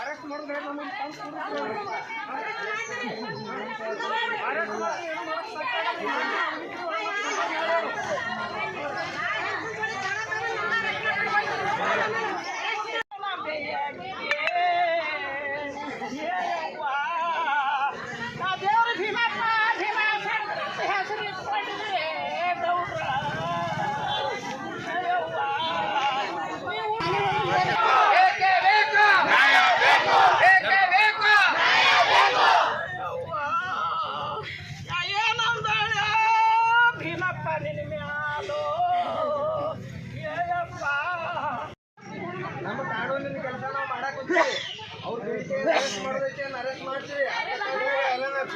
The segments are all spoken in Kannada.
ಅರೆಸ್ಟ್ ಮಾಡಿದ್ರೆ ನಮ್ಮನ್ನ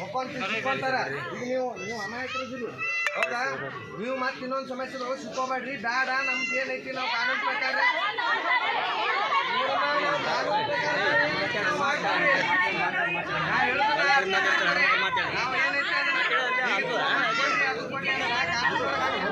ಒಪ್ಕೊಂಡ್ ಸಿಕ್ಕೊಂತಾರ ಈಗ ನೀವು ನೀವು ಅಮಾಯಕರಿದ್ದೀರಿ ಹೌದಾ? ನೀವು ಮತ್ತೆ ಇನ್ನೊಂದು ಸಮಸ್ಯೆ ಬರೋ ಸಿಕ್ಕೋಬೇಡ್ರಿ ಬೇಡ ನಮ್ಗೆ ಏನೈತಿ ನಾವು ಕಾನೂನು ಪ್ರಕಾರ ನಾವು ಕಾನೂನು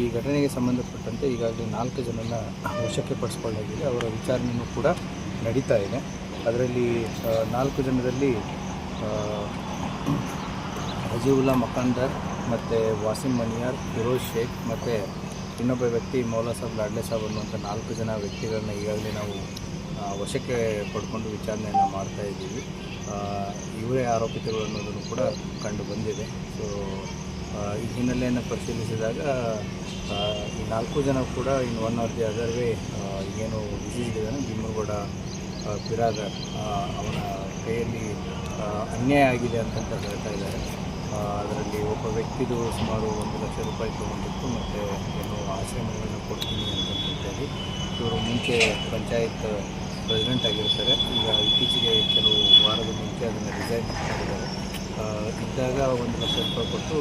ಈ ಘಟನೆಗೆ ಸಂಬಂಧಪಟ್ಟಂತೆ ಈಗಾಗಲೇ ನಾಲ್ಕು ಜನನ ವಶಕ್ಕೆ ಪಡಿಸ್ಕೊಳ್ಳಾಗಿದೆ ಅವರ ವಿಚಾರಣೆಯೂ ಕೂಡ ನಡೀತಾ ಇದೆ. ಅದರಲ್ಲಿ ನಾಲ್ಕು ಜನರಲ್ಲಿ ಆ, ಅಜೀವುಲ್ಲಾ ಮಕಾಂದರ್ ಮತ್ತು ವಾಸಿಂ ಮನಿಯಾರ್ ಫಿರೋಜ್ ಶೇಖ್ ಮತ್ತು ಇನ್ನೊಬ್ಬ ವ್ಯಕ್ತಿ ಮೌಲಾ ಸಾಬ್ ಲಾಡ್ಲೆ ಸಾಬ್ ಅನ್ನುವಂಥ ನಾಲ್ಕು ಜನ ವ್ಯಕ್ತಿಗಳನ್ನ ಈಗಾಗಲೇ ನಾವು ವಶಕ್ಕೆ ಪಡ್ಕೊಂಡು ವಿಚಾರಣೆಯನ್ನು ಮಾಡ್ತಾ ಇದ್ದೀವಿ. ಇವರೇ ಆರೋಪಿತಗಳು ಅನ್ನೋದನ್ನು ಕೂಡ ಕಂಡು ಬಂದಿದೆ. ಸೊ ಈ ಹಿನ್ನೆಲೆಯನ್ನು ಪರಿಶೀಲಿಸಿದಾಗ ಈ ನಾಲ್ಕು ಜನ ಕೂಡ in one or the other way ಏನು ಡಿಸೀಸ್ ಇದ್ದಾನೆ ಭೀಮಗೌಡ ಬಿರಾದರ್ ಅವನ ಕೈಯಲ್ಲಿ ಅನ್ಯಾಯ ಆಗಿದೆ ಅಂತಂತ ಹೇಳ್ತಾ ಇದ್ದಾರೆ. ಅದರಲ್ಲಿ ಒಬ್ಬ ವ್ಯಕ್ತಿದು ಸುಮಾರು ಒಂದು ಲಕ್ಷ ರೂಪಾಯಿ ತೊಗೊಂಡಿತ್ತು, ಮತ್ತು ಏನು ಆಶ್ರಮಗಳನ್ನು ಕೊಡ್ತೀನಿ ಅಂತ ಹೇಳಿ ಇವರು ಮುಂಚೆ ಪಂಚಾಯತ್ ಪ್ರೆಸಿಡೆಂಟ್ ಆಗಿರ್ತಾರೆ. ಈಗ ಇತ್ತೀಚೆಗೆ ಕೆಲವು ವಾರದ ಮುಂಚೆ ಅದನ್ನು ರಿಸೈನ್ ಮಾಡಿದ್ದಾರೆ ಆ, ಇದ್ದಾಗ ಒಂದು ಲಕ್ಷ ರೂಪಾಯಿ ಕೊಟ್ಟು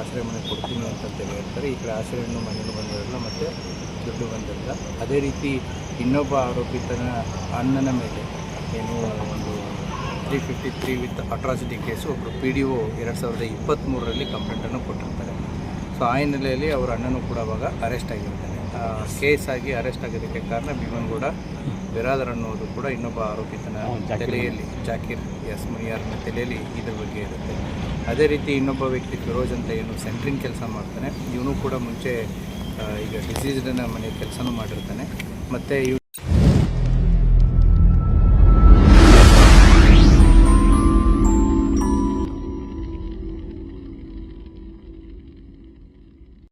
ಆಶ್ರಯ ಮನೆ ಕೊಡ್ತೀನಿ ಅಂತ ಹೇಳ್ತಾರೆ. ಈ ಕಡೆ ಆಶ್ರಯನೂ ಮನೆಯೂ ಬಂದಿರಲ್ಲ ಮತ್ತು ದುಡ್ಡು ಬಂದಿರಲ್ಲ ಅದೇ ರೀತಿ ಇನ್ನೊಬ್ಬ ಆರೋಪಿತನ ಅಣ್ಣನ ಮೇಲೆ ಏನು ಒಂದು three fifty three with atrocity case ಒಬ್ಬರು ಪಿ ಡಿ ಒ ಎರಡು ಸಾವಿರದ ಇಪ್ಪತ್ತ್ಮೂರರಲ್ಲಿ ಕಂಪ್ಲೇಂಟನ್ನು ಕೊಟ್ಟಿರ್ತಾರೆ. ಸೊ ಆ ಹಿನ್ನೆಲೆಯಲ್ಲಿ ಅವರ ಅಣ್ಣನೂ ಕೂಡ ಅವಾಗ ಅರೆಸ್ಟ್ ಆಗಿರ್ತಾನೆ ಕೇಸ್ ಆಗಿ ಅರೆಸ್ಟ್ ಆಗಿದ್ದಕ್ಕೆ ಕಾರಣ ಭೀಮನ್ಗೌಡ. ಬಿರಾದರ್ ಅನ್ನೋದು ಕೂಡ ಇನ್ನೊಬ್ಬ ಆರೋಪಿತನ ತಲೆಯಲ್ಲಿ ಜಾಕೀರ್ ಎಸ್ ಮುನಿಯಾರ್ನ ತಲೆಯಲ್ಲಿ ಇದ್ರ ಬಗ್ಗೆ ಇರುತ್ತೆ. ಅದೇ ರೀತಿ ಇನ್ನೊಬ್ಬ ವ್ಯಕ್ತಿ ಫಿರೋಜ್ ಅಂತ ಏನು ಸೆಂಟ್ರಿಂಗ್ ಕೆಲಸ ಮಾಡ್ತಾನೆ. ಇವನು ಕೂಡ ಮುಂಚೆ ಈಗ ಅನ್ನ ಮನೆ ಕೆಲಸನೂ ಮಾಡಿರ್ತಾನೆ. ಮತ್ತು ಇವ್